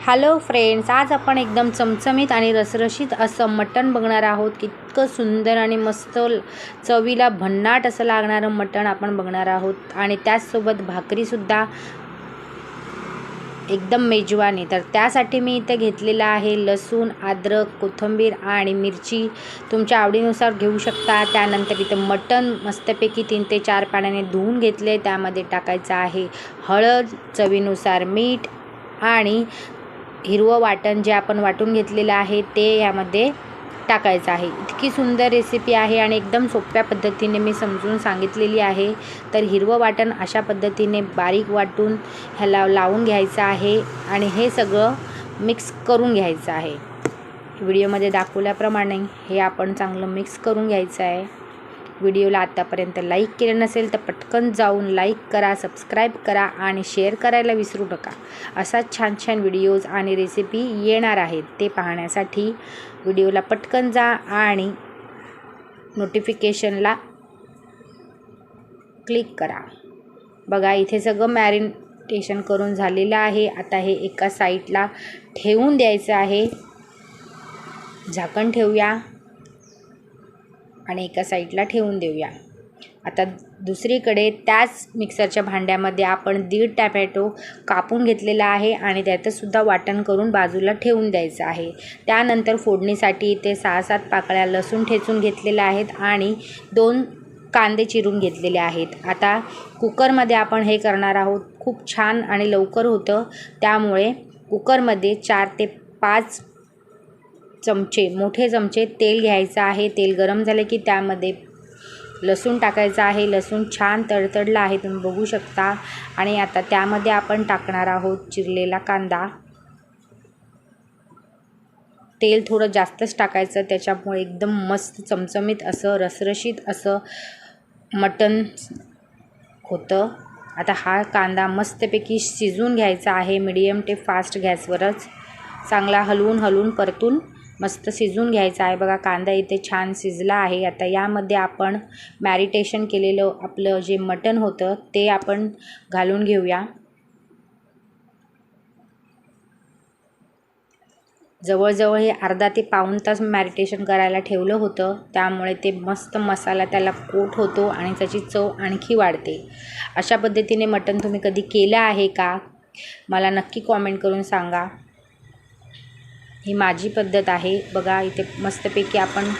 Hello friends आज आपण एकदम चमचमीत आणि रसरशीत असं मटण बघणार आहोत. इतकं सुंदर आणि मस्त चवीला भन्नाट असं लागणारं मटण आपण बघणार आहोत. आणि त्याचसोबत भाकरीसुद्धा एकदम मेजवानी. तर त्यासाठी मी इथे घेतलेलं आहे लसूण अद्रक कोथिंबीर आणि मिरची. तुमच्या आवडीनुसार घेऊ शकता. त्यानंतर इथं मटण मस्तपैकी तीन ते चार पाण्याने धुवून घेतले त्यामध्ये टाकायचं आहे हळद चवीनुसार मीठ आणि हिरवं वाटण जे आपण वाटून घेतलेलं आहे ते यामध्ये टाकायचं आहे. इतकी सुंदर रेसिपी आहे आणि एकदम सोप्या पद्धतीने मी समजून सांगितलेली आहे. तर हिरवं वाटण अशा पद्धतीने बारीक वाटून ह्याला लावून घ्यायचं आहे आणि हे सगळं मिक्स करून घ्यायचं आहे. व्हिडिओमध्ये दाखवल्याप्रमाणे हे आपण चांगलं मिक्स करून घ्यायचं आहे. व्हिडिओला आत्तापर्यंत लाईक केले नसेल तर पटकन जाऊन लाईक करा सबस्क्राईब करा आणि शेअर करायला विसरू नका. असाच छान छान व्हिडिओज आणि रेसिपी येणार आहेत ते पाहण्यासाठी व्हिडिओला पटकन जा आणि नोटिफिकेशनला क्लिक करा. बघा इथे सगळं मॅरिनेशन करून झालेलं आहे. आता हे एका साईडला ठेवून द्यायचं आहे. झाकण ठेवूया. आणि एका साईडला ठेवून देऊया. आता दुसरीकडे त्याच मिक्सरच्या भांड्यामध्ये आपण दीड टॅमॅटो कापून घेतलेला आहे आणि त्यातसुद्धा वाटण करून बाजूला ठेवून द्यायचं आहे. त्यानंतर फोडणीसाठी इथे सहा सात पाकळ्या लसूण ठेचून घेतलेल्या आहेत आणि दोन कांदे चिरून घेतलेले आहेत. आता कुकरमध्ये आपण हे करणार आहोत. खूप छान आणि लवकर होतं. त्यामुळे कुकरमध्ये चार ते पाच चमचे मोठे चमचे तेल घ्यायचं आहे. तेल गरम झाले की त्यामध्ये लसूण टाकायचं आहे. लसूण छान तडतडला आहे तुम्ही बघू शकता. आणि आता त्यामध्ये आपण टाकणार आहोत चिरलेला कांदा. तेल थोडं जास्तच टाकायचं त्याच्यामुळे एकदम मस्त चमचमीत असं रसरशीत असं मटण होतं. आता हा कांदा मस्तपैकी शिजून घ्यायचा आहे. मिडियम ते फास्ट गॅसवरच. चांगला हलवून हलवून परतून मस्त शिजून घ्यायचा आहे. बघा कांदा इथे छान शिजला आहे. आता यामध्ये आपण मॅरिटेशन केलेलं आपलं जे मटण होतं ते आपण घालून घेऊया. जवळजवळ हे अर्धा ते पाऊण तास मॅरिटेशन करायला ठेवलं होतं. त्यामुळे ते मस्त मसाला त्याला कोट होतो आणि त्याची चव आणखी वाढते. अशा पद्धतीने मटण तुम्ही कधी केलं आहे का? मला नक्की कॉमेंट करून सांगा. ही माझी पद्धत आहे. बघा इथे मस्तपैकी आपण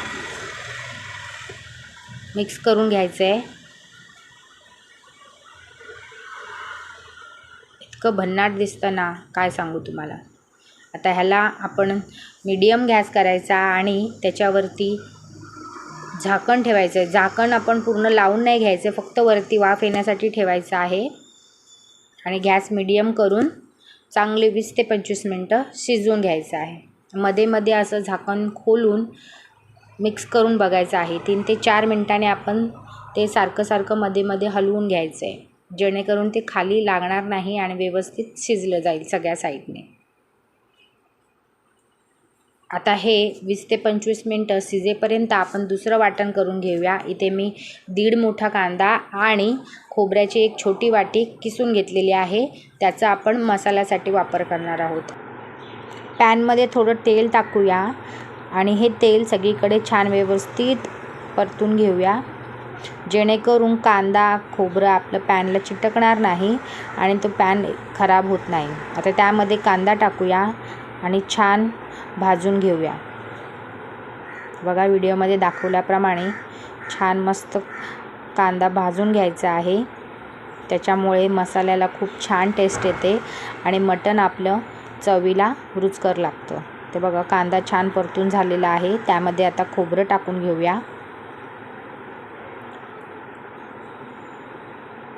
मिक्स करून घ्यायचं आहे इतकं भन्नाट दिसतं ना काय सांगू तुम्हाला. आता ह्याला आपण मीडियम गॅस करायचा आणि त्याच्यावरती झाकण ठेवायचं आहे झाकण आपण पूर्ण लावून नाही घ्यायचं फक्त वरती वाफ येण्यासाठी ठेवायचं आहे. आणि गॅस मीडियम करून चांगले वीस ते पंचवीस मिनटं शिजवून घ्यायचं आहे. मध्ये मध्ये असं झाकण खोलून मिक्स करून बघायचं आहे. तीन ते चार मिनटाने आपण ते सारखं सारखं मध्ये मध्ये हलवून घ्यायचं आहे जेणेकरून ते खाली लागणार नाही आणि व्यवस्थित शिजलं जाईल सगळ्या साईडने आता हे वीस ते पंचवीस मिनटं शिजेपर्यंत आपण दुसरं वाटण करून घेऊया. इथे मी दीड मोठा कांदा आणि खोबऱ्याची एक छोटी वाटी किसून घेतलेली आहे. त्याचा आपण मसाल्यासाठी वापर करणार आहोत. पॅनमध्ये थोडं तेल टाकूया. आणि हे तेल सगळीकडे छान व्यवस्थित परतून घेऊया. जेणेकरून कांदा खोबरं आपलं पॅनला चिटकणार नाही आणि तो पॅन खराब होत नाही. आता त्यामध्ये कांदा टाकूया आणि छान भाजून घेऊया. बघा व्हिडिओमध्ये दाखवल्याप्रमाणे छान मस्त कांदा भाजून घ्यायचा आहे. त्याच्यामुळे मसाल्याला खूप छान टेस्ट येते आणि मटण आपलं चवीला रुचकर लागतं. ते बघा कांदा छान परतून झालेला आहे. त्यामध्ये आता खोबरं टाकून घेऊया.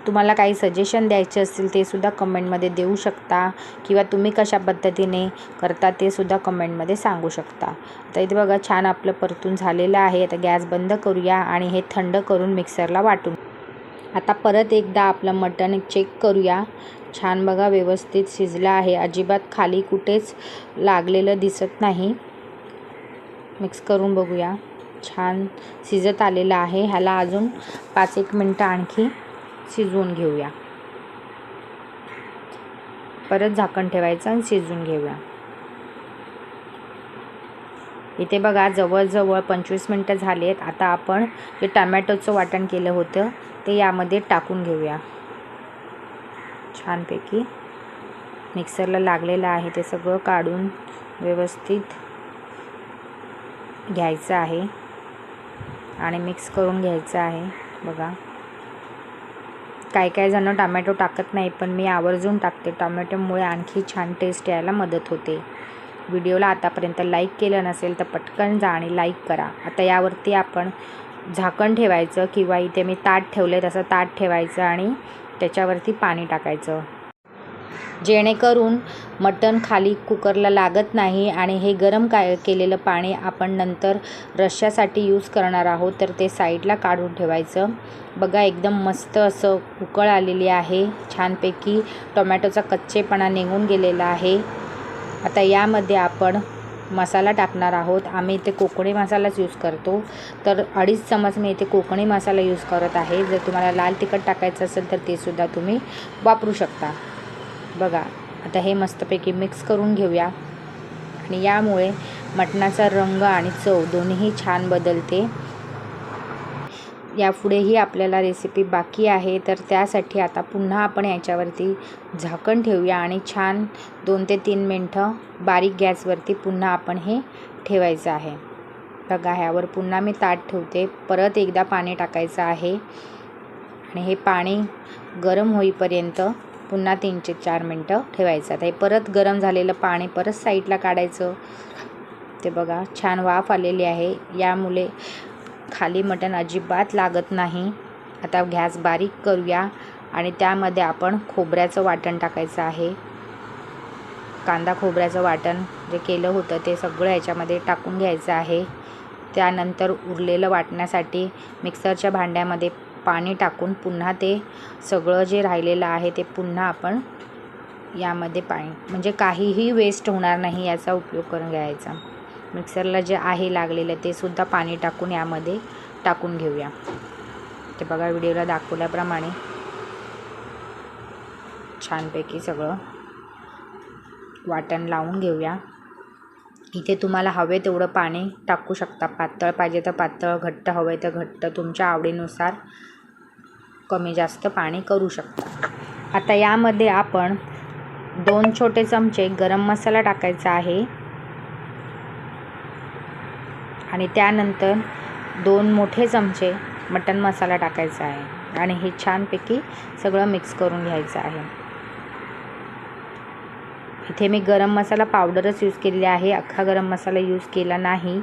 तुम्हाला काही सजेशन द्यायचे असतील ते सुद्धा कमेंटमध्ये देऊ शकता. किंवा तुम्ही कशा पद्धतीने करता ते सुद्धा कमेंटमध्ये सांगू शकता. तर इथे बघा छान आपलं परतून झालेलं आहे. आता गॅस बंद करूया आणि हे थंड करून मिक्सरला वाटून आता परत एकदा आपलं मटण चेक करूया. छान बघा व्यवस्थित शिजलं आहे. अजिबात खाली कुठेच लागलेलं दिसत नाही. मिक्स करून बघूया. छान शिजत आलेलं आहे. ह्याला अजून पाच एक मिनटं आणखी शिजवून घेऊया. परत झाकण ठेवायचं आणि शिजवून घेऊया. इथे बघा जवळजवळ पंचवीस मिनटं झाली आहेत. आता आपण जे टमॅटोचं वाटण केलं होतं ते यामध्ये टाकून घेऊया. छानपैकी मिक्सरला लागलेलं आहे. ते सगळं काढून व्यवस्थित घ्यायचं आहे आणि मिक्स करून घ्यायचं आहे. बघा. काही काही जणं टमॅटो टाकत नाही पण मी आवर्जून टाकते. टमॅटोमुळे आणखी छान टेस्ट यायला मदत होते. व्हिडिओला आतापर्यंत लाईक केलं नसेल तर पटकन जा आणि लाईक करा. आता यावरती आपण झाकण ठेवायचं किंवा इथे मी ताट ठेवले तसं ताट ठेवायचं आणि त्याच्यावरती पाणी टाकायचं. जेणेकरून मटण खाली कुकरला लागत नाही आणि हे गरम काय केलेलं पाणी आपण नंतर रश्श्यासाठी यूज करणार आहोत तर ते साईडला काढून ठेवायचं. बघा एकदम मस्त असं उकळ आलेली आहे. छानपैकी टोमॅटोचा कच्चेपणा निघून गेलेला आहे. आता यामध्ये आपण मसाला टाकणार आहोत. आम्ही इथे कोकणी मसालाच यूज करतो. तर अडीच चमच मी इथे कोकणी मसाला यूज करत आहे. जर तुम्हाला लाल तिखट टाकायचं असेल तर ते सुद्धा तुम्ही वापरू शकता. बघा आता हे मस्तपैकी मिक्स करून घेऊया. आणि यामुळे मटणाचा रंग आणि चव दोन्हीही छान बदलते. यापुढेही आपल्याला रेसिपी बाकी आहे तर त्यासाठी आता पुन्हा आपण याच्यावरती झाकण ठेवूया आणि छान दोन ते तीन मिनटं बारीक गॅसवरती पुन्हा आपण हे ठेवायचं आहे. बघा ह्यावर पुन्हा मी ताट ठेवते. परत एकदा पाणी टाकायचं आहे. आणि हे पाणी गरम होईपर्यंत पुन्हा तीनचे चार मिनटं ठेवायचं. आता हे परत गरम झालेलं पाणी परत साईडला काढायचं. ते बघा छान वाफ आलेली आहे. यामुळे खाली मटण अजिबात लागत नाही. आता गॅस बारीक करूया आणि त्यामध्ये आपण खोबऱ्याचं वाटण टाकायचं आहे. कांदा खोबऱ्याचं वाटण जे केलं होतं ते सगळं याच्यामध्ये टाकून घ्यायचं आहे. त्यानंतर उरलेलं वाटण्यासाठी मिक्सरच्या भांड्यामध्ये पाणी टाकून पुन्हा ते सगळं जे राहिलेलं आहे ते पुन्हा आपण यामध्ये पाणी म्हणजे काहीही वेस्ट होणार नाही याचा उपयोग करून घ्यायचा. मिक्सरला जे आहे लागलेलं ते सुद्धा पाणी टाकून यामध्ये टाकून घेऊया. ते बघा व्हिडिओला दाखवल्याप्रमाणे छानपैकी सगळं वाटण लावून घेऊया. इथे तुम्हाला हवे तेवढं पाणी टाकू शकता. पातळ पाहिजे तर पातळ घट्ट हवं आहे तर घट्ट. तुमच्या आवडीनुसार कमी जास्त पाणी करू शकता. आता यामध्ये आपण दोन छोटे चमचे गरम मसाला टाकायचा आहे. आणि त्यानंतर दोन मोठे चमचे मटन मसाला टाकायचा आहे. आणि हे छानपैकी सगळं मिक्स करून घ्यायचं आहे. इथे मी गरम मसाला पावडरच यूज केलेली आहे. अख्खा गरम मसाला यूज केला नाही.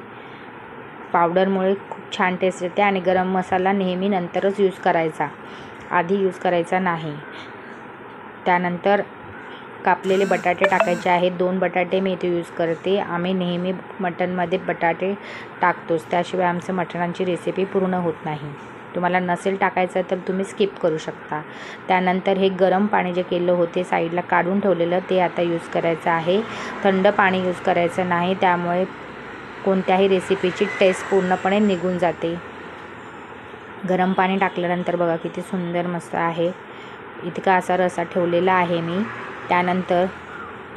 पावडरमुळे खूप छान टेस्ट येते आणि गरम मसाला नेहमी नंतरच यूज करायचा. आधी यूज करायचा नाही. त्यानंतर कापलेले बटाटे टाकायचे आहेत. दोन बटाटे मी इथे यूज करते. आम्ही नेहमी मटनमध्ये बटाटे टाकतोच. त्याशिवाय आमचं मटणांची रेसिपी पूर्ण होत नाही. तुम्हाला नसेल टाकायचं तर तुम्ही स्किप करू शकता. त्यानंतर हे गरम पाणी जे केलं होते साईडला काढून ठेवलेलं ते आता यूज करायचं आहे. थंड पाणी यूज करायचं नाही. त्यामुळे कोणत्याही रेसिपीची टेस्ट पूर्णपणे निघून जाते. गरम पाणी टाकल्यानंतर बघा किती सुंदर मस्त आहे. इतका असा रसा ठेवलेला आहे मी. त्यानंतर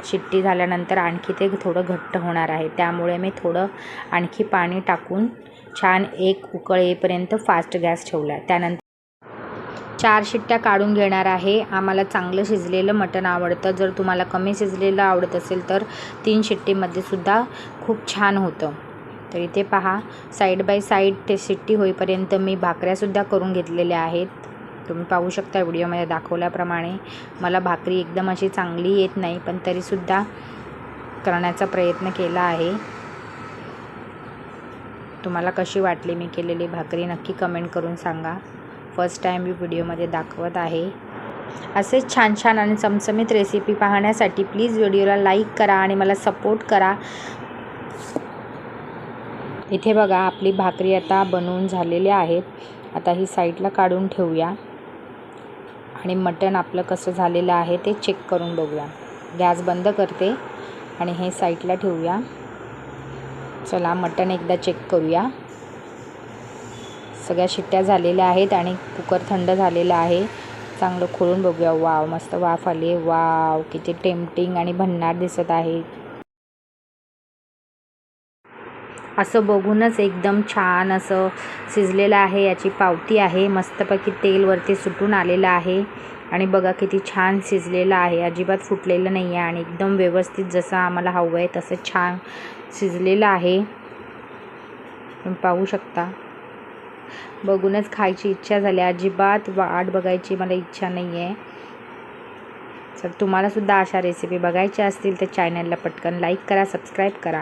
शिट्टी झाल्यानंतर आणखी ते थोडं घट्ट होणार आहे. त्यामुळे मी थोडं आणखी पाणी टाकून छान एक उकळ येईपर्यंत फास्ट गॅस ठेवला त्यानंतर चार शिट्ट्या काढून घेणार आहे. आम्हाला चांगलं शिजलेलं मटण आवडतं. जर तुम्हाला कमी शिजलेलं आवडत असेल तर तीन शिट्टीमध्ये सुद्धा खूप छान होतं. तर इथे पहा साईड बाय साईड ते शिट्टी होईपर्यंत मी भाकऱ्यासुद्धा करून घेतलेल्या आहेत. तुम्ही पाहू शकता व्हिडिओमध्ये दाखवल्याप्रमाणे. मला भाकरी एकदम अशी चांगली येत नाही पण तरीसुद्धा करण्याचा प्रयत्न केला आहे. तुम्हाला कशी वाटली मी केलेली भाकरी नक्की कमेंट करून सांगा. फर्स्ट टाईम मी व्हिडिओमध्ये दाखवत आहे. असेच छान छान आणि चमचमीत रेसिपी पाहण्यासाठी प्लीज व्हिडिओला लाईक करा आणि मला सपोर्ट करा. इथे बघा आपली भाकरी आता बनवून झालेली आहेत. आता ही साईडला काढून ठेवूया. आणि मटण आपलं कसं झालेलं आहे ते चेक करून बघूया. गॅस बंद करते आणि हे साईडला ठेवूया. चला मटण एकदा चेक करूया. सगळ्या शिट्ट्या झालेल्या आहेत आणि कुकर थंड झालेला आहे. चांगलं खोलून बघूया. वाव मस्त वाफ आली वाव किती टेम्पटिंग आणि भन्नाट दिसत आहे. असं बघूनच एकदम छान असं शिजलेलं आहे याची पावती आहे. मस्तपैकी तेल वरती सुटून आलेलं आहे. आणि बघा किती छान शिजलेलं आहे. अजिबात फुटलेलं नाही आहे आणि एकदम व्यवस्थित जसं आम्हाला हवं आहे तसं छान शिजलेलं आहे. तुम्ही पाहू शकता. बघूनच खायची इच्छा झाली. अजिबात वाट बघायची मला इच्छा नाही आहे तर तुम्हालासुद्धा अशा रेसिपी बघायच्या असतील तर चॅनलला पटकन लाईक करा सबस्क्राईब करा.